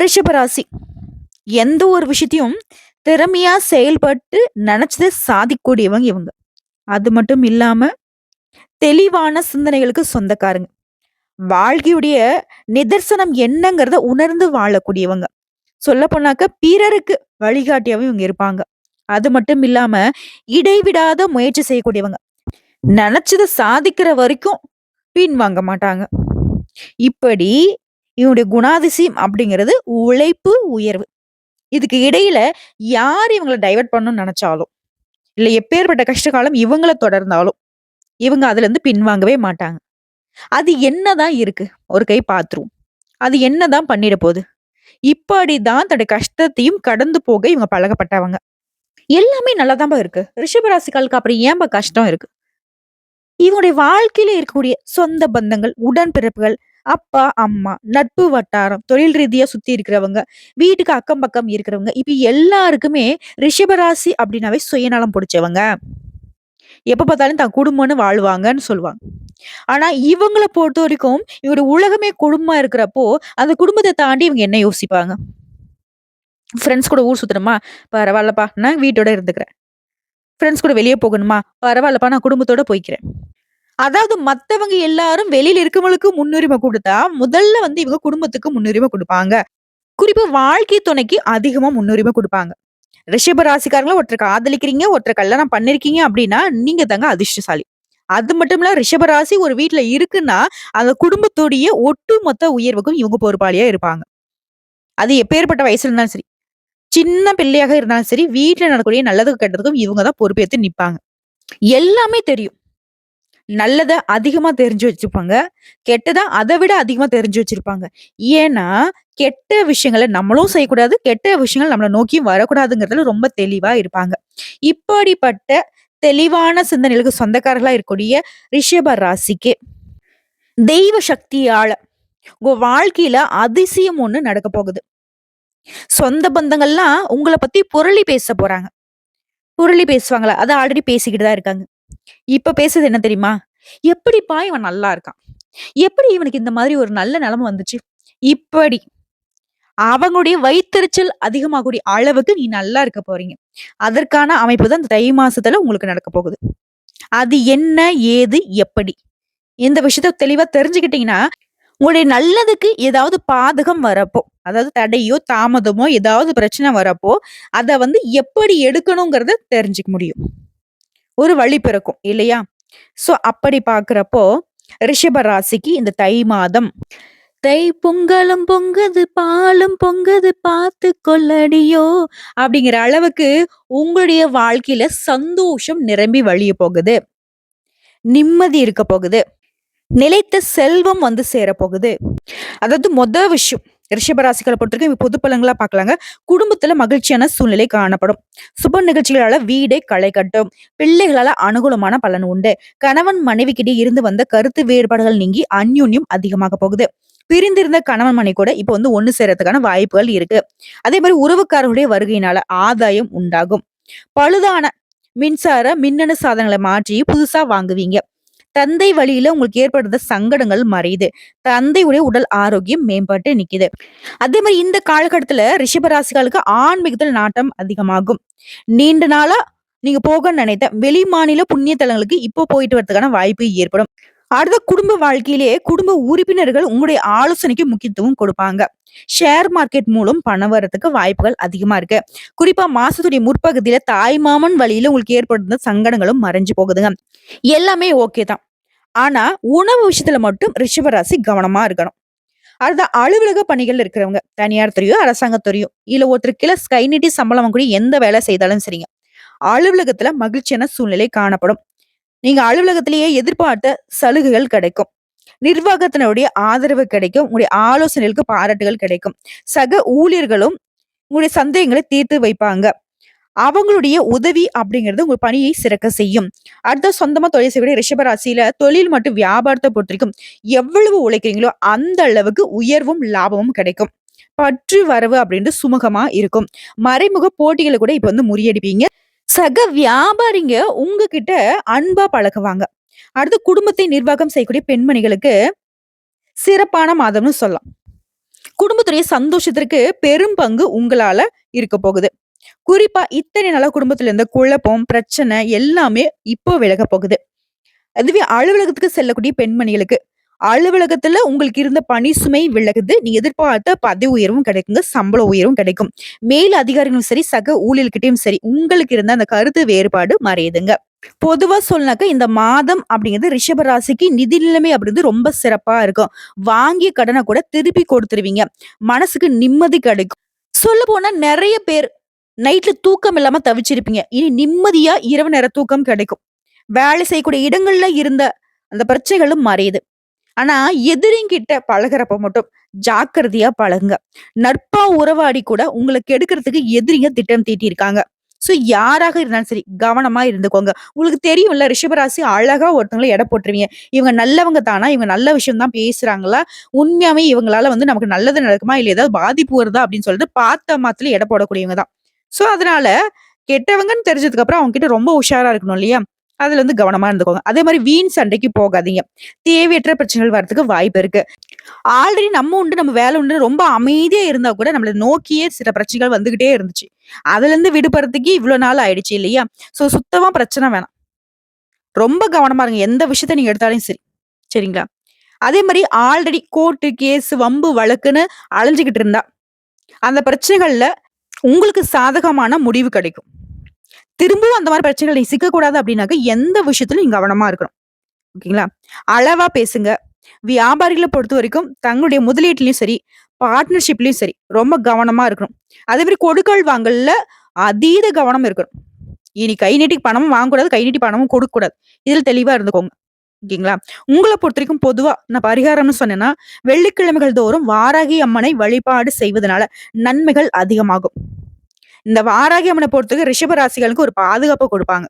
ரிஷபராசி. எந்த ஒரு விஷயத்தையும் திறமையா செயல்பட்டு நினைச்சதை சாதிக்கக்கூடியவங்க இவங்க. அது மட்டும் இல்லாம தெளிவான சிந்தனைகளுக்கு சொந்தக்காரங்க. வாழ்க்கையுடைய நிதர்சனம் என்னங்கிறத உணர்ந்து வாழக்கூடியவங்க. சொல்ல போனாக்க பிறருக்கு வழிகாட்டியாவும் இவங்க இருப்பாங்க. அது மட்டும் இல்லாம இடைவிடாத முயற்சி செய்யக்கூடியவங்க. நினைச்சதை சாதிக்கிற வரைக்கும் பின் வாங்க மாட்டாங்க. இப்படி இவனுடைய குணாதிசயம் அப்படிங்கிறது உழைப்பு உயர்வு. இதுக்கு இடையில யார் இவங்களை டைவர்ட் பண்ணணும்னு நினைச்சாலும் இல்லை எப்பேற்பட்ட கஷ்டகாலம் இவங்களை தொடர்ந்தாலும் இவங்க அதுல இருந்து பின்வாங்கவே மாட்டாங்க. அது என்னதான் இருக்கு? ஒரு கை பாத்துருவோம் அது என்னதான் பண்ணிட போகுது? இப்படிதான் தன்னுடைய கஷ்டத்தையும் கடந்து போக இவங்க பழகப்பட்டவங்க. எல்லாமே நல்லாதான்பா இருக்கு. ரிஷபராசிக்காலுக்கு அப்புறம் ஏன்பா கஷ்டம் இருக்கு? இவங்களுடைய வாழ்க்கையில இருக்கக்கூடிய சொந்த பந்தங்கள் உடன்பிறப்புகள் அப்பா அம்மா நட்பு வட்டாரம் தொழில் ரீதியா சுத்தி இருக்கிறவங்க வீட்டுக்கு அக்கம் பக்கம் இருக்கிறவங்க இப்ப எல்லாருக்குமே ரிஷபராசி அப்படின்னாவே சுயநலம் பிடிச்சவங்க. எப்ப பார்த்தாலும் தான் குடும்பம்னு வாழ்வாங்கன்னு சொல்லுவாங்க. ஆனா இவங்களை பொறுத்த வரைக்கும் இவங்க உலகமே குடும்பமா இருக்கிறப்போ அந்த குடும்பத்தை தாண்டி இவங்க என்ன யோசிப்பாங்க? ஃப்ரெண்ட்ஸ் கூட ஊர் சுத்தணுமா? பரவாயில்லப்பா நான் வீட்டோட இருந்துக்கிறேன். ஃப்ரெண்ட்ஸ் கூட வெளியே போகணுமா? பரவாயில்லப்பா நான் குடும்பத்தோட போய்க்கிறேன். அதாவது மத்தவங்க எல்லாரும் வெளியில இருக்கவங்களுக்கு முன்னுரிமை கொடுத்தா முதல்ல வந்து இவங்க குடும்பத்துக்கு முன்னுரிமை கொடுப்பாங்க. குறிப்பு வாழ்க்கை துணைக்கு அதிகமா முன்னுரிமை கொடுப்பாங்க. ரிஷப ராசிக்காரங்கள ஒருத்தர் காதலிக்கிறீங்க ஒருத்தர் கல்யாணம் பண்ணிருக்கீங்க அப்படின்னா நீங்க தாங்க அதிர்ஷ்டசாலி. அது மட்டும் இல்ல ரிஷப ராசி ஒரு வீட்டுல இருக்குன்னா அந்த குடும்பத்துடைய ஒட்டுமொத்த உயர்வுக்கும் இவங்க பொறுப்பாளியா இருப்பாங்க. அது எப்பேற்பட்ட வயசுல இருந்தாலும் சரி சின்ன பிள்ளையாக இருந்தாலும் சரி வீட்டுல நடக்கக்கூடிய நல்லதுக்கு கெட்டதுக்கும் இவங்க தான் பொறுப்பேற்று நிப்பாங்க. எல்லாமே தெரியும். நல்லதை அதிகமா தெரிஞ்சு வச்சிருப்பாங்க கெட்டதா அதை விட அதிகமா தெரிஞ்சு வச்சிருப்பாங்க. ஏன்னா கெட்ட விஷயங்களை நம்மளும் செய்யக்கூடாது கெட்ட விஷயங்கள் நம்மளை நோக்கியும் வரக்கூடாதுங்கிறதுல ரொம்ப தெளிவா இருப்பாங்க. இப்படிப்பட்ட தெளிவான சிந்தனைகளுக்கு சொந்தக்காரர்களா இருக்கக்கூடிய ரிஷப ராசிக்கு தெய்வ சக்தியால உங்க வாழ்க்கையில அதிசயம் ஒண்ணு நடக்க போகுது. சொந்த பந்தங்கள்லாம் உங்களை பத்தி புரளி பேச போறாங்க. புரளி பேசுவாங்களா? அதை ஆல்ரெடி பேசிக்கிட்டு தான் இருக்காங்க. இப்ப பேசுறது என்ன தெரியுமா? எப்படிப்பா இவன் நல்லா இருக்கான்? எப்படி இவனுக்கு இந்த மாதிரி ஒரு நல்ல நிலைமை வந்துச்சு? இப்படி. அவங்களுடைய வயிற்றுச்சல் அதிகமாகக்கூடிய அளவுக்கு நீ நல்லா இருக்க போறீங்க. அதற்கான அமைப்பு தான் இந்த தை மாசத்துல உங்களுக்கு நடக்க போகுது. அது என்ன ஏது எப்படி? இந்த விஷயத்த தெளிவா தெரிஞ்சுக்கிட்டீங்கன்னா உங்களுடைய நல்லதுக்கு ஏதாவது பாதகம் வரப்போ அதாவது தடையோ தாமதமோ ஏதாவது பிரச்சனை வரப்போ அதை வந்து எப்படி எடுக்கணுங்கிறத தெரிஞ்சுக்க முடியும். ஒரு வழி பிறக்கும் இல்லையா? ஸோ அப்படி பார்க்குறப்போ ரிஷப ராசிக்கு இந்த தை மாதம் தை பொங்கலும் பொங்குது பாலும் பொங்குது பார்த்து கொள்ளடியோ அப்படிங்கிற அளவுக்கு உங்களுடைய வாழ்க்கையில சந்தோஷம் நிரம்பி வழிய போகுது. நிம்மதி இருக்க போகுது. நிலைத்த செல்வம் வந்து சேர போகுது அதாவது மொத விஷயம் ரிஷபராசிகளை பொறுத்திருக்கும் பொது பலங்களா பார்க்கலாங்க. குடும்பத்துல மகிழ்ச்சியான சூழ்நிலை காணப்படும். சுப நிகழ்ச்சிகளால வீடை களை கட்டும். பிள்ளைகளால அனுகூலமான பலன் உண்டு. கணவன் மனைவி கிட்டே இருந்து வந்த கருத்து வேறுபாடுகள் நீங்கி அந்யூன்யம் அதிகமாக போகுது. பிரிந்திருந்த கணவன் மனை கூட இப்போ வந்து ஒண்ணு சேரத்துக்கான வாய்ப்புகள் இருக்கு. அதே மாதிரி உறவுக்காரர்களுடைய வருகையினால ஆதாயம் உண்டாகும். பழுதான மின்சார மின்னணு சாதனங்களை மாற்றி புதுசா வாங்குவீங்க. தந்தை வழியில உங்களுக்கு ஏற்படுற சங்கடங்கள் மறையுது. தந்தையுடைய உடல் ஆரோக்கியம் மேம்பட்டு நிக்குது. அதே மாதிரி இந்த காலகட்டத்துல ரிஷபராசிகளுக்கு ஆன்மீகத்தில் நாட்டம் அதிகமாகும். நீண்ட நாளா நீங்க போக நினைத்த வெளி மாநில புண்ணிய தலங்களுக்கு இப்போ போயிட்டு வரதுக்கான வாய்ப்பு ஏற்படும். அடுத்த குடும்ப வாழ்க்கையிலேயே குடும்ப உறுப்பினர்கள் உங்களுடைய ஆலோசனைக்கு முக்கியத்துவம் கொடுப்பாங்க. ஷேர் மார்க்கெட் மூலம் பணம் வர்றதுக்கு வாய்ப்புகள் அதிகமா இருக்கு. குறிப்பா மாசத்துடைய முற்பகுதியில தாய் மாமன் வழியில உங்களுக்கு ஏற்படுத்த சங்கடங்களும் மறைஞ்சு போகுதுங்க. எல்லாமே ஓகே தான். ஆனா உணவு விஷயத்துல மட்டும் ரிஷபராசி கவனமா இருக்கணும். அடுத்த அலுவலக பணிகள் இருக்கிறவங்க தனியார் துறையோ அரசாங்கத்துறையோ இல்ல ஒருத்தர் கீழே ஸ்கை நீட்டி சம்பளம் கூட எந்த வேலை செய்தாலும் சரிங்க. அலுவலகத்துல மகிழ்ச்சியான சூழ்நிலை காணப்படும். நீங்க அலுவலகத்திலேயே எதிர்பார்த்த சலுகைகள் கிடைக்கும். நிர்வாகத்தினுடைய ஆதரவு கிடைக்கும். உங்களுடைய ஆலோசனைகளுக்கு பாராட்டுகள் கிடைக்கும். சக ஊழியர்களும் உங்களுடைய சந்தேகங்களை தீர்த்து வைப்பாங்க. அவங்களுடைய உதவி அப்படிங்கிறது உங்க பணியை சிறக்க செய்யும். அடுத்த சொந்தமா தொழில் செய்யக்கூடிய ரிஷபராசியில தொழில் மற்றும் வியாபாரத்தை பொறுத்திருக்கும் எவ்வளவு உழைக்கிறீங்களோ அந்த அளவுக்கு உயர்வும் லாபமும் கிடைக்கும். பற்று வரவு அப்படின்ட்டு சுமூகமா இருக்கும். மறைமுக போட்டிகளை கூட இப்ப வந்து முறியடிப்பீங்க. சக வியாபாரிங்க உங்ககிட்ட அன்பா பழகுவாங்க அடுத்து குடும்பத்தை நிர்வாகம் செய்யக்கூடிய பெண்மணிகளுக்கு சிறப்பான மாதம்னு சொல்லலாம் குடும்பத்துடைய சந்தோஷத்திற்கு பெரும் பங்கு உங்களால இருக்க போகுது. குறிப்பா இத்தனை நாளா குடும்பத்துல இருந்த குழப்பம், பிரச்சனை எல்லாமே இப்போ விலக போகுது. அதுவே அலுவலகத்துக்கு செல்லக்கூடிய பெண்மணிகளுக்கு, அலுவலகத்துல உங்களுக்கு இருந்த பணி சுமை விலகுது. நீங்க எதிர்பார்த்த பதவி உயர்வும் கிடைக்குங்க. சம்பள உயர்வும் கிடைக்கும். மேல் அதிகாரிகளும் சரி, சக ஊழியர்கிட்டையும் சரி, உங்களுக்கு இருந்த அந்த கருத்து வேறுபாடு மறையுதுங்க. பொதுவா சொல்லனாக்க இந்த மாதம் அப்படிங்கிறது ரிஷபராசிக்கு நிதி நிலைமை அப்படிங்கிறது ரொம்ப சிறப்பா இருக்கும். வாங்கிய கடனை கூட திருப்பி கொடுத்துருவீங்க. மனசுக்கு நிம்மதி கிடைக்கும். சொல்லப்போனால் நிறைய பேர் நைட்ல தூக்கம் இல்லாம தவிச்சிருப்பீங்க. இனி நிம்மதியா இரவு நேர தூக்கம் கிடைக்கும். வேலை செய்யக்கூடிய இடங்கள்ல இருந்த அந்த பிரச்சனைகளும் மறையுது. ஆனா எதிரிங்கிட்ட பழகிறப்ப மட்டும் ஜாக்கிரதையா பழகுங்க. நட்பா உறவாடி கூட உங்களை கெடுக்கிறதுக்கு எதிரிங்க திட்டம் தீட்டியிருக்காங்க. ஸோ யாராக இருந்தாலும் சரி கவனமா இருந்துக்கோங்க. உங்களுக்கு தெரியும்ல ரிஷபராசி அழகா ஒருத்தவங்களை எடை போட்டுருவீங்க. இவங்க நல்லவங்க தானா? இவங்க நல்ல விஷயம் தான் பேசுறாங்களா? உண்மையாவே இவங்களால வந்து நமக்கு நல்லது நடக்குமா? இல்ல ஏதாவது பாதிப்பு வருதா? அப்படின்னு சொல்லிட்டு பார்த்த மாத்திரத்துல எடை போடக்கூடியவங்க தான். ஸோ அதனால கெட்டவங்கன்னு தெரிஞ்சதுக்கு அப்புறம் அவங்க கிட்ட ரொம்ப உஷாரா இருக்கணும் இல்லையா? அதுல இருந்து கவனமா இருந்துக்கோங்க. அதே மாதிரி வீண் சண்டைக்கு போகாதீங்க. தேவையற்ற பிரச்சனைகள் வரதுக்கு வாய்ப்பு இருக்கு. ஆல்ரெடி நம்ம உண்டு, நம்ம வேலை உண்டு ரொம்ப அமைதியா இருந்தா கூட நம்மளை நோக்கியே சில பிரச்சனைகள் வந்துகிட்டே இருந்துச்சு. அதுலேருந்து விடுபடுறதுக்கு இவ்வளோ நாள் ஆயிடுச்சு இல்லையா? ஸோ சுத்தமா பிரச்சனை வேணாம். ரொம்ப கவனமா இருங்க. எந்த விஷயத்த நீங்க எடுத்தாலும் சரி. சரிங்களா? அதே மாதிரி ஆல்ரெடி கோர்ட்டு, கேஸ், வம்பு, வழக்குன்னு அழிஞ்சுக்கிட்டு இருந்தா, அந்த பிரச்சனைகள்ல உங்களுக்கு சாதகமான முடிவு கிடைக்கும். திரும்பவும் அந்த மாதிரி பிரச்சனைகள் நீ சிக்கக்கூடாது அப்படின்னாக்க, எந்த விஷயத்திலும் நீங்க கவனமா இருக்கணும். ஓகேங்களா? அளவா பேசுங்க. வியாபாரிகளை பொறுத்த வரைக்கும் தங்களுடைய முதலீட்டுலையும் சரி, பார்ட்னர்ஷிப்லயும் சரி, ரொம்ப கவனமா இருக்கணும். அதே மாதிரி கொடுக்கல் வாங்கல்ல அதீத கவனம் இருக்கணும். இனி கை நீட்டி பணமும் வாங்கக்கூடாது, கை நீட்டி பணமும் கொடுக்கக்கூடாது. இதில் தெளிவா இருந்துக்கோங்க. ஓகேங்களா? உங்களை பொறுத்த வரைக்கும் பொதுவா நான் பரிகாரம்னு சொன்னேன்னா, வெள்ளிக்கிழமைகள் தோறும் வாராகி அம்மனை வழிபாடு செய்வதனால நன்மைகள் அதிகமாகும். இந்த வாராகி அம்மனை பொறுத்தவரைக்கும் ரிஷபராசிகளுக்கு ஒரு பாதுகாப்பு கொடுப்பாங்க.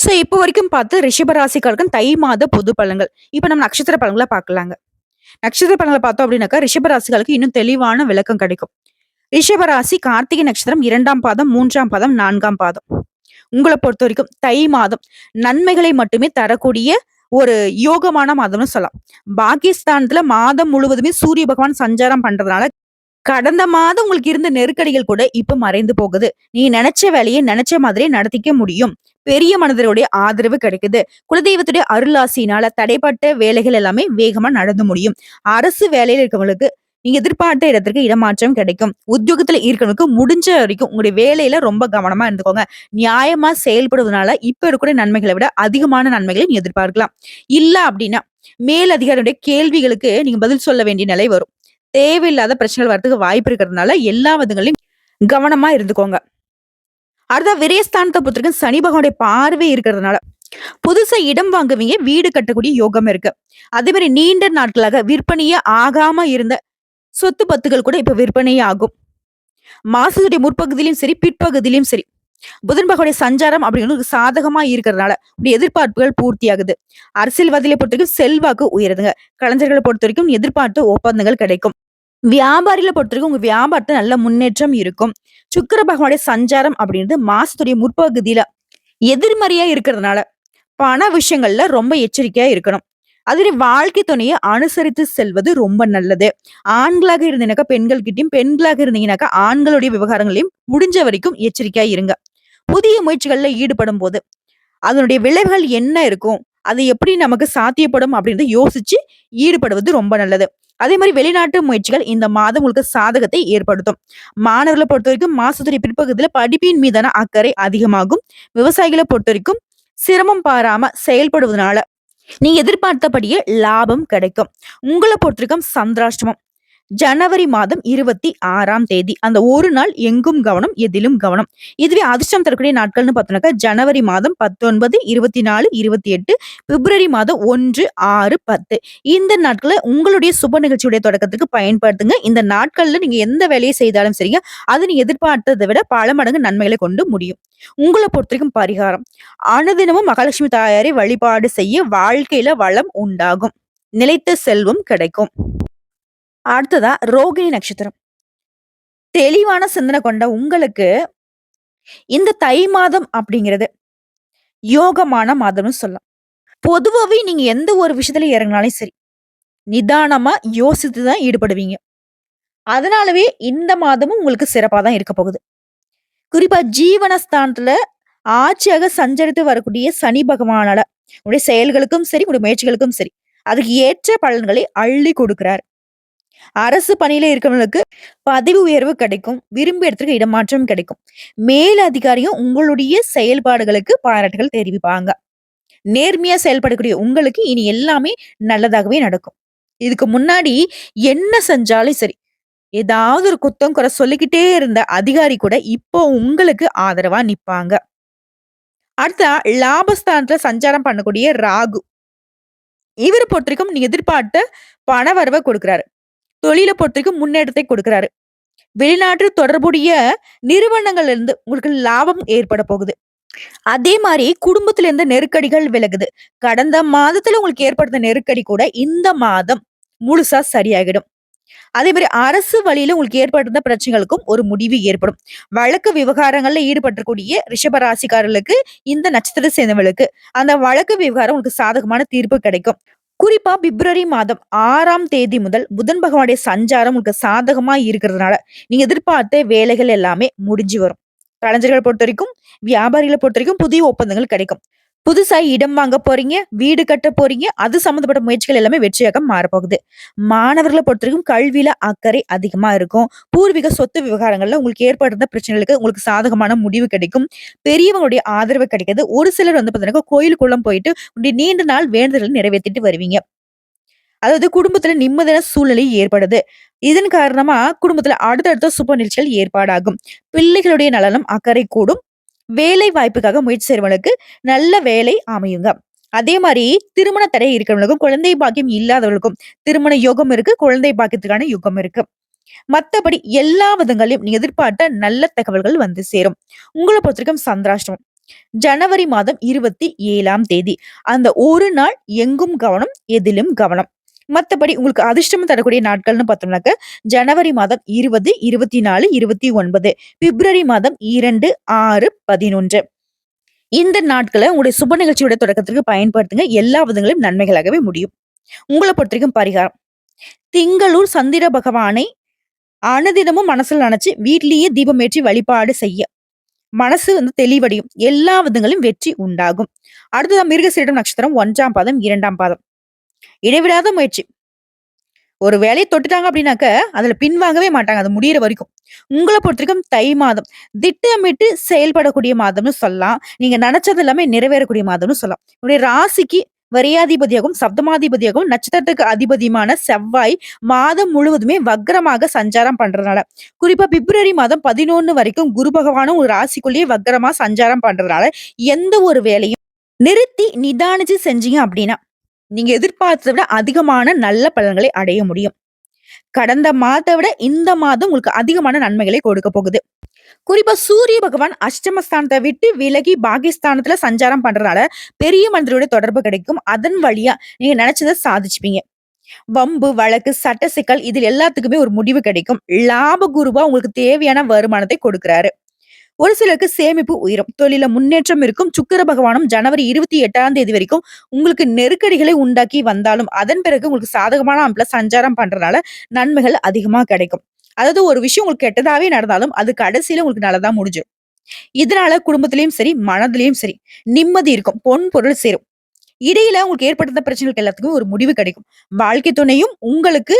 ஸோ இப்போ வரைக்கும் பார்த்து ரிஷப தை மாத பொது பலன்கள். இப்ப நம்ம நட்சத்திர பலன்கள பார்க்கலாங்க. நட்சத்திர பழங்களை பார்த்தோம் அப்படின்னாக்கா, ரிஷபராசிகளுக்கு இன்னும் தெளிவான விளக்கம் கிடைக்கும். ரிஷபராசி கார்த்திகை நட்சத்திரம் இரண்டாம் பாதம், மூன்றாம் பாதம், நான்காம் பாதம். உங்களை பொறுத்த வரைக்கும் தை மாதம் நன்மைகளை மட்டுமே தரக்கூடிய ஒரு யோகமான மாதம்னு சொல்லலாம். பாகிஸ்தானத்துல மாதம் முழுவதுமே சூரிய பகவான் சஞ்சாரம் பண்றதுனால, கடந்த மாதம் உங்களுக்கு இருந்த நெருக்கடிகள் கூட இப்ப மறைந்து போகுது. நீ நினைச்ச வேலையை நினைச்ச மாதிரியே நடத்திக்க முடியும். பெரிய மனிதருடைய ஆதரவு கிடைக்குது. குலதெய்வத்துடைய அருளாசியினால தடைப்பட்ட வேலைகள் எல்லாமே வேகமா நடந்து முடியும். அரசு வேலையில இருக்கவங்களுக்கு நீங்க எதிர்பார்த்த இடத்திற்கு இடமாற்றம் கிடைக்கும். உத்தியோகத்துல இருக்கிறவங்களுக்கு முடிஞ்ச வரைக்கும் உங்களுடைய வேலையில ரொம்ப கவனமா இருந்துக்கோங்க. நியாயமா செயல்படுவதனால இப்ப இருக்கக்கூடிய நன்மைகளை விட அதிகமான நன்மைகளை நீ எதிர்பார்க்கலாம். இல்ல அப்படின்னா, மேலதிகாரியுடைய கேள்விகளுக்கு நீங்க பதில் சொல்ல வேண்டிய நிலை வரும். தேவையில்லாத பிரச்சனைகள் வரதுக்கு வாய்ப்பு இருக்கிறதுனால எல்லா விதங்களையும் கவனமா இருந்துக்கோங்க. அடுத்த விரயஸ்தானத்தை பொறுத்தவரைக்கும் சனி பகவானுடைய பார்வை இருக்கிறதுனால, புதுசா இடம் வாங்குவீங்க, வீடு கட்டக்கூடிய யோகம் இருக்கு. அதே மாதிரி நீண்ட நாட்களாக விற்பனையே ஆகாம இருந்த சொத்து பத்துகள் கூட இப்ப விற்பனையே ஆகும். மாசத்துடைய முற்பகுதியிலும் சரி, பிற்பகுதியிலும் சரி, புதன் பகவானுடைய சஞ்சாரம் அப்படிங்கிறது சாதகமா இருக்கிறதுனால, உங்களுடைய எதிர்பார்ப்புகள் பூர்த்தியாகுது. அரசியல்வாதிகளை பொறுத்தவரைக்கும் செல்வாக்கு உயருதுங்க. கலைஞர்களை பொறுத்த வரைக்கும் எதிர்பார்த்த ஒப்பந்தங்கள் கிடைக்கும். வியாபாரியில பொறுத்தவரைக்கும் உங்க வியாபாரத்துல நல்ல முன்னேற்றம் இருக்கும். சுக்கிர பகவானுடைய சஞ்சாரம் அப்படின்றது மாசத்துடைய முற்பகுதியில எதிர்மறையா இருக்கிறதுனால, பண விஷயங்கள்ல ரொம்ப எச்சரிக்கையா இருக்கணும். அதுவே வாழ்க்கை துணையை அனுசரித்து செல்வது ரொம்ப நல்லது. ஆண்களாக இருந்தீங்கனாக்கா பெண்கள் கிட்டையும் பெண்களாக இருந்தீங்கனாக்கா ஆண்களுடைய விவகாரங்களையும் முடிஞ்ச வரைக்கும் எச்சரிக்கையா இருங்க. புதிய முயற்சிகள்ல ஈடுபடும்போது, அதனுடைய விளைவுகள் என்ன இருக்கும்? அது எப்படி நமக்கு சாத்தியப்படும் அப்படின்றத யோசிச்சு ஈடுபடுவது ரொம்ப நல்லது. அதே மாதிரி வெளிநாட்டு முயற்சிகள் இந்த மாதம் உங்களுக்கு சாதகத்தை ஏற்படுத்தும். மாணவர்களை பொறுத்த வரைக்கும் மாசத்துடைய பிற்பகுதியில படிப்பின் மீதான அக்கறை அதிகமாகும். விவசாயிகளை பொறுத்த வரைக்கும் சிரமம் பாராம செயல்படுவதனால, நீங்க எதிர்பார்த்தபடியே லாபம் கிடைக்கும். உங்களை பொறுத்திருக்கும் சந்திராஷ்டமம். ஜனவரி மாதம் 26ஆம் தேதி. அந்த ஒரு நாள் எங்கும் கவனம், எதிலும் கவனம். இதுவே அதிர்ஷ்டம் தரக்கூடிய நாட்கள்னு பார்த்தோம்னாக்கா, ஜனவரி மாதம் 19, 24, 28, பிப்ரவரி மாதம் 1, 6, 10 இந்த நாட்களை உங்களுடைய சுப நிகழ்ச்சியுடைய தொடக்கத்துக்கு பயன்படுத்துங்க. இந்த நாட்கள்ல நீங்க எந்த வேலையை செய்தாலும் சரிங்க, அது நீங்க எதிர்பார்த்ததை விட பல மடங்கு நன்மைகளை கொண்டு முடியும். உங்கள பொறுத்தவரைக்கும் பரிகாரம். அனுதினமும் மகாலட்சுமி தாயாரை வழிபாடு செய்ய வாழ்க்கையில வளம் உண்டாகும். நிலைத்த செல்வம் கிடைக்கும். அடுத்ததா ரோகிணி நட்சத்திரம். தெளிவான சிந்தனை கொண்ட உங்களுக்கு, இந்த தை மாதம் அப்படிங்கிறது யோகமான மாதம்னு சொல்லலாம். பொதுவாகவே நீங்க எந்த ஒரு விஷயத்துல இறங்குனாலும் சரி, நிதானமா யோசித்து தான் ஈடுபடுவீங்க. அதனாலவே இந்த மாதமும் உங்களுக்கு சிறப்பாக தான் இருக்க போகுது. குறிப்பா ஜீவனஸ்தானத்துல ஆட்சியாக சஞ்சரித்து வரக்கூடிய சனி பகவானால உங்களுடைய செயல்களுக்கும் சரி, உங்களுடைய முயற்சிகளுக்கும் சரி, அதுக்கு ஏற்ற பலன்களை அள்ளி கொடுக்கிறார். அரசு பணியில இருக்கிறவங்களுக்கு பதவி உயர்வு கிடைக்கும். விரும்பிய இடத்துக்கு இடமாற்றம் கிடைக்கும். மேல் அதிகாரியும் உங்களுடைய செயல்பாடுகளுக்கு பாராட்டுகள் தெரிவிப்பாங்க. நேர்மையா செயல்படக்கூடிய உங்களுக்கு இனி எல்லாமே நல்லதாகவே நடக்கும். இதுக்கு முன்னாடி என்ன செஞ்சாலும் சரி, ஏதாவது ஒரு குத்தம், குறை சொல்லிக்கிட்டே இருந்த அதிகாரி கூட இப்போ உங்களுக்கு ஆதரவா நிப்பாங்க. அடுத்தா லாபஸ்தானத்துல சஞ்சாரம் பண்ணக்கூடிய ராகு. இவர் பொறுத்தவரைக்கும் நீங்க எதிர்பார்த்த பண வரவை கொடுக்குறாரு தொழில பொறுத்தவரைக்கும் முன்னேற்றத்தை கொடுக்கிறாரு. வெளிநாட்டு தொடர்புடைய நிறுவனங்கள்ல இருந்து உங்களுக்கு லாபம் ஏற்பட போகுது. அதே மாதிரி குடும்பத்துல இருந்து நெருக்கடிகள் விலகுது. கடந்த மாதத்துல உங்களுக்கு ஏற்படுத்த நெருக்கடி கூட இந்த மாதம் முழுசா சரியாகிடும். அதே மாதிரி அரசு வழியில உங்களுக்கு ஏற்பட்டிருந்த பிரச்சனைகளுக்கும் ஒரு முடிவு ஏற்படும். வழக்கு விவகாரங்கள்ல ஈடுபட்டக்கூடிய ரிஷபராசிக்காரர்களுக்கு இந்த நட்சத்திர சேர்ந்தவங்களுக்கு அந்த வழக்கு விவகாரம் உங்களுக்கு சாதகமான தீர்ப்பு கிடைக்கும். குறிப்பா பிப்ரவரி மாதம் ஆறாம் தேதி முதல் புதன் பகவானுடைய சஞ்சாரம் உங்களுக்கு சாதகமா இருக்கிறதுனால, நீங்க எதிர்பார்த்த வேலைகள் எல்லாமே முடிஞ்சு வரும். தலைஞர்களை பொறுத்த வரைக்கும் வியாபாரிகளை பொறுத்த வரைக்கும் புதிய ஒப்பந்தங்கள் கிடைக்கும். புதுசா இடம் வாங்க போறீங்க, வீடு கட்ட போறீங்க. அது சம்மந்தப்பட்ட முயற்சிகள் எல்லாமே வெற்றியாக மாறப்போகுது. மாணவர்களை பொறுத்தவரைக்கும் கல்வியில அக்கறை அதிகமா இருக்கும். பூர்வீக சொத்து விவகாரங்கள்ல உங்களுக்கு ஏற்பட்டிருந்த பிரச்சனைகளுக்கு உங்களுக்கு சாதகமான முடிவு கிடைக்கும். பெரியவங்களுடைய ஆதரவு கிடைக்குது. ஒரு சிலர் வந்து பார்த்தீங்கன்னா, கோயிலுக்குள்ள போயிட்டு உங்களுடைய நீண்ட நாள் வேண்டுதல நிறைவேற்றிட்டு வருவீங்க. அதாவது குடும்பத்துல நிம்மதியான சூழ்நிலை ஏற்படுது. இதன் காரணமா குடும்பத்துல அடுத்தடுத்த சுப நிகழ்ச்சிகள் ஏற்பாடாகும். பிள்ளைகளுடைய நலனும் அக்கறை கூடும். வேலை வாய்ப்புக்காக முயற்சி செய்யறவங்களுக்கு நல்ல வேலை அமையுங்க. அதே மாதிரி திருமண தடை இருக்கிறவங்களுக்கும், குழந்தை பாக்கியம் இல்லாதவர்களுக்கும் திருமண யோகம் இருக்கு. குழந்தை பாக்கியத்துக்கான யுகம் இருக்கு. மத்தபடி எல்லா விதங்களையும் நீங்க எதிர்பார்த்த நல்ல தகவல்கள் வந்து சேரும். உங்களை பொறுத்தவரைக்கும் சந்திராஷ்டமம். ஜனவரி மாதம் 27ஆம் தேதி. அந்த ஒரு நாள் எங்கும் கவனம், எதிலும் கவனம். மத்தபடி உங்களுக்கு அதிர்ஷ்டம் தரக்கூடிய நாட்கள்னு பார்த்தோம்னாக்க, ஜனவரி மாதம் 20, 24, 29, பிப்ரவரி மாதம் 2, 6, 11. இந்த நாட்கள உங்களுடைய சுப நிகழ்ச்சியோட தொடக்கத்திற்கு பயன்படுத்துங்க. எல்லா விதங்களிலும் நன்மைகளாகவே முடியும். உங்களை பொறுத்த வரைக்கும் பரிகாரம். திங்களூர் சந்திர பகவானை அனுதினமும் மனசுல நினைச்சு வீட்லயே தீபம் ஏற்றி வழிபாடு செய்ய. மனசு வந்து தெளிவடையும். எல்லா விதங்களும் வெற்றி உண்டாகும். அடுத்ததான் மிருகசீரிடம் நட்சத்திரம் ஒன்றாம் பாதம், இரண்டாம் பாதம். இடைவிடாத முயற்சி. ஒரு வேலையை தொட்டுட்டாங்க அப்படின்னாக்க, அதுல பின்வாங்கவே மாட்டாங்க. அது முடியிற வரைக்கும். உங்களை பொறுத்த வரைக்கும் தை மாதம். திட்டமிட்டு செயல்படக்கூடிய மாதம்னு சொல்லலாம். நீங்க நினைச்சது எல்லாமே நிறைவேறக்கூடிய மாதம்னு சொல்லலாம். உங்களுடைய ராசிக்கு வரியாதிபதியாகவும் சப்தமாதிபதியாகவும், நட்சத்திரத்துக்கு அதிபதியுமான செவ்வாய் மாதம் முழுவதுமே வக்கரமாக சஞ்சாரம் பண்றதுனால, குறிப்பா பிப்ரவரி மாதம் 11 வரைக்கும் குரு பகவானும் ஒரு ராசிக்குள்ளேயே வக்கரமா சஞ்சாரம் பண்றதுனால, எந்த ஒரு வேலையும் நிறுத்தி நிதானிச்சு செஞ்சீங்க அப்படின்னா, நீங்க எதிர்பார்த்ததை விட அதிகமான நல்ல பலன்களை அடைய முடியும். கடந்த மாதத்தை விட இந்த மாதம் உங்களுக்கு அதிகமான நன்மைகளை கொடுக்க போகுது. குறிப்பா சூரிய பகவான் அஷ்டமஸ்தானத்தை விட்டு விலகி பாகிஸ்தானத்துல சஞ்சாரம் பண்றதுனால, பெரிய மனிதரோட தொடர்பு கிடைக்கும். அதன் வழியா நீங்க நினைச்சதை சாதிச்சுப்பீங்க. வம்பு, வழக்கு, சட்ட சிக்கல் இதில் எல்லாத்துக்குமே ஒரு முடிவு கிடைக்கும். லாப குருவா உங்களுக்கு தேவையான வருமானத்தை கொடுக்கிறாரு. ஒரு சிலருக்கு சேமிப்பு உயரும். தொழில முன்னேற்றம் இருக்கும். சுக்கர பகவானும் ஜனவரி 28ஆம் தேதி வரைக்கும் உங்களுக்கு நெருக்கடிகளை உண்டாக்கி வந்தாலும், அதன் பிறகு உங்களுக்கு சாதகமான அமைப்புல சஞ்சாரம் பண்றதுனால நன்மைகள் அதிகமா கிடைக்கும். அதாவது ஒரு விஷயம் உங்களுக்கு கெட்டதாவே நடந்தாலும், அது கடைசியில உங்களுக்கு நல்லதா முடிஞ்சிடும் இதனால குடும்பத்திலயும் சரி, மனதிலையும் சரி நிம்மதி இருக்கும். பொன், பொருள் சேரும். இடையில உங்களுக்கு ஏற்பட்டிருந்த பிரச்சனைகளுக்கு எல்லாத்துக்கும் ஒரு முடிவு கிடைக்கும். வாழ்க்கை துணையும் உங்களுக்கு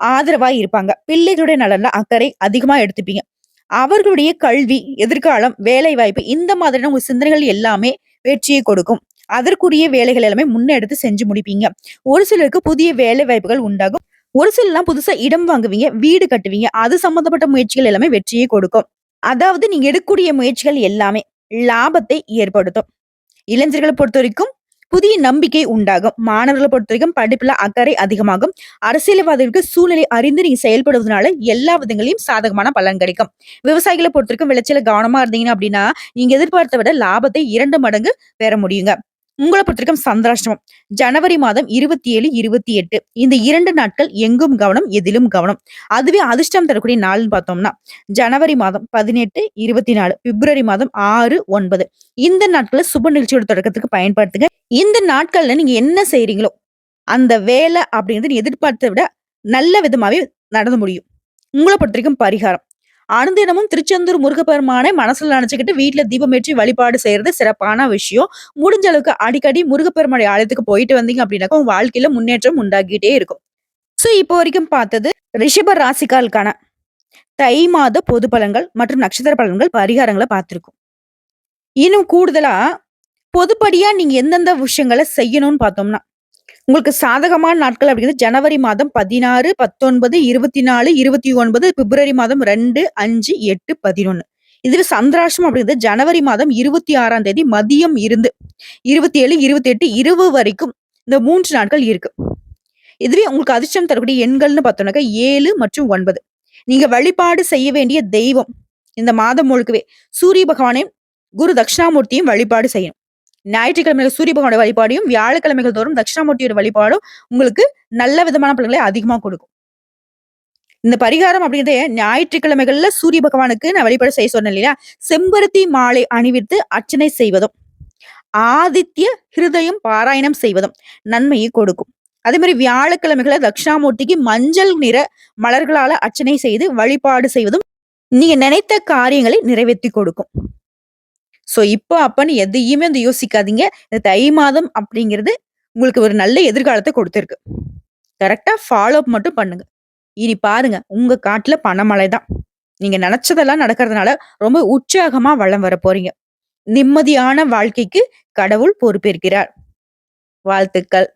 ஆதரவா இருப்பாங்க. பிள்ளைகளுடைய நலன்ல அக்கறை அதிகமா எடுத்துப்பீங்க. அவர்களுடைய கல்வி, எதிர்காலம், வேலைவாய்ப்பு இந்த மாதிரியான உங்க சிந்தனைகள் எல்லாமே வெற்றியை கொடுக்கும். அதற்குரிய வேலைகள் எல்லாமே முன்னெடுத்து செஞ்சு முடிப்பீங்க. ஒரு சிலருக்கு புதிய வேலை வாய்ப்புகள் உண்டாகும். ஒரு சிலர்லாம் புதுசா இடம் வாங்குவீங்க, வீடு கட்டுவீங்க. அது சம்பந்தப்பட்ட முயற்சிகள் எல்லாமே வெற்றியை கொடுக்கும். அதாவது நீங்க எடுக்கக்கூடிய முயற்சிகள் எல்லாமே லாபத்தை ஏற்படுத்தும். இளைஞர்கள பொறுத்தவரைக்கும் புதிய நம்பிக்கை உண்டாகும். மாணவர்கள பொறுத்தவரைக்கும் படிப்புல அக்கறை அதிகமாகும். அரசியல்வாதிகளுக்கு சூழ்நிலை அறிந்து நீங்க செயல்படுவதனால எல்லா விதங்களையும் சாதகமான பலன் கிடைக்கும். விவசாயிகள பொறுத்தவரைக்கும் விளைச்சல கவனமா இருந்தீங்க அப்படின்னா, நீங்க எதிர்பார்த்த விட லாபத்தை இரண்டு மடங்கு பெற முடியுங்க. உங்களை பொறுத்தவரைக்கும் சந்திராஷ்டமம். ஜனவரி மாதம் 27, 28 இந்த இரண்டு நாட்கள் எங்கும் கவனம், எதிலும் கவனம். அதுவே அதிர்ஷ்டம் தரக்கூடிய நாள்னு பார்த்தோம்னா, ஜனவரி மாதம் 18, 24, பிப்ரவரி மாதம் 6, 9 இந்த நாட்களை சுப நிகழ்ச்சியோட தொடக்கத்துக்கு பயன்படுத்துங்க. இந்த நாட்கள்ல நீங்க என்ன செய்யறீங்களோ அந்த வேலை அப்படிங்கிறது எதிர்பார்த்த எதிர்பார்த்தத விட நல்ல விதமாவே நடந்து முடியும். உங்களை பொறுத்த வரைக்கும் பரிகாரம். அனுதினமும் திருச்செந்தூர் முருகப்பெருமானை மனசுல நினைச்சுக்கிட்டு வீட்டுல தீபம் ஏற்றி வழிபாடு செய்யறது சிறப்பான விஷயம். முடிஞ்ச அளவுக்கு அடிக்கடி முருகப்பெருமானுடைய ஆலயத்துக்கு போயிட்டு வந்தீங்க அப்படின்னாக்கா உங்க வாழ்க்கையில முன்னேற்றம் உண்டாகிட்டே இருக்கும். ஸோ இப்போ வரைக்கும் பார்த்தது ரிஷப ராசிக்காலுக்கான தை மாத பொது பலன்கள் மற்றும் நட்சத்திர பலன்கள், பரிகாரங்களை பார்த்துருக்கோம் இன்னும் கூடுதலா பொதுப்படியா நீங்க எந்தெந்த விஷயங்களை செய்யணும்னு பார்த்தோம்னா, உங்களுக்கு சாதகமான நாட்கள் அப்படிங்கிறது ஜனவரி மாதம் 16, 19, 24, 29, பிப்ரவரி மாதம் 2, 5, 8, 11. இதுவே சந்திராஷ்டம் அப்படிங்கிறது ஜனவரி மாதம் 26ஆம் தேதி மதியம் இருந்து இருபத்தி ஏழு இருபத்தி எட்டு இருபது வரைக்கும் இந்த மூன்று நாட்கள் இருக்கு. இதுவே உங்களுக்கு அதிர்ஷ்டம் தரக்கூடிய எண்கள்னு பார்த்தோம்னாக்கா ஏழு மற்றும் ஒன்பது நீங்க வழிபாடு செய்ய வேண்டிய தெய்வம் இந்த மாதம் முழுக்கவே சூரிய பகவானையும், குரு தட்சிணாமூர்த்தியும் வழிபாடு செய்யணும். ஞாயிற்றுக்கிழமைகள் சூரிய பகவானுடைய வழிபாடையும், வியாழக்கிழமைகள் தோறும் தட்சிணாமூர்த்தியோட வழிபாடும் உங்களுக்கு நல்ல விதமான பலன்களை அதிகமா கொடுக்கும். இந்த பரிகாரம் அப்படிங்கிறதே ஞாயிற்றுக்கிழமைகள்ல சூரிய பகவானுக்கு நான் வழிபாடு செய்ய சொன்னேன் இல்லையா? செம்பருத்தி மாலை அணிவித்து அர்ச்சனை செய்வதும், ஆதித்ய ஹிருதயம் பாராயணம் செய்வதும் நன்மையை கொடுக்கும். அதே மாதிரி வியாழக்கிழமைகள்ல தட்சிணாமூர்த்திக்கு மஞ்சள் நிற மலர்களால அர்ச்சனை செய்து வழிபாடு செய்வதும், நீங்க நினைத்த காரியங்களை நிறைவேற்றி கொடுக்கும். ஸோ இப்போ அப்பன்னு எதையுமே வந்து யோசிக்காதீங்க. இந்த தை மாதம் அப்படிங்கிறது உங்களுக்கு ஒரு நல்ல எதிர்காலத்தை கொடுத்துருக்கு கரெக்டாக ஃபாலோ அப் மட்டும் பண்ணுங்க. இனி பாருங்க, உங்க காட்டில் பணமழை தான். நீங்க நினச்சதெல்லாம் நடக்கிறதுனால ரொம்ப உற்சாகமா வளம் வர போறீங்க. நிம்மதியான வாழ்க்கைக்கு கடவுள் பொறுப்பேற்கிறார். வாழ்த்துக்கள்.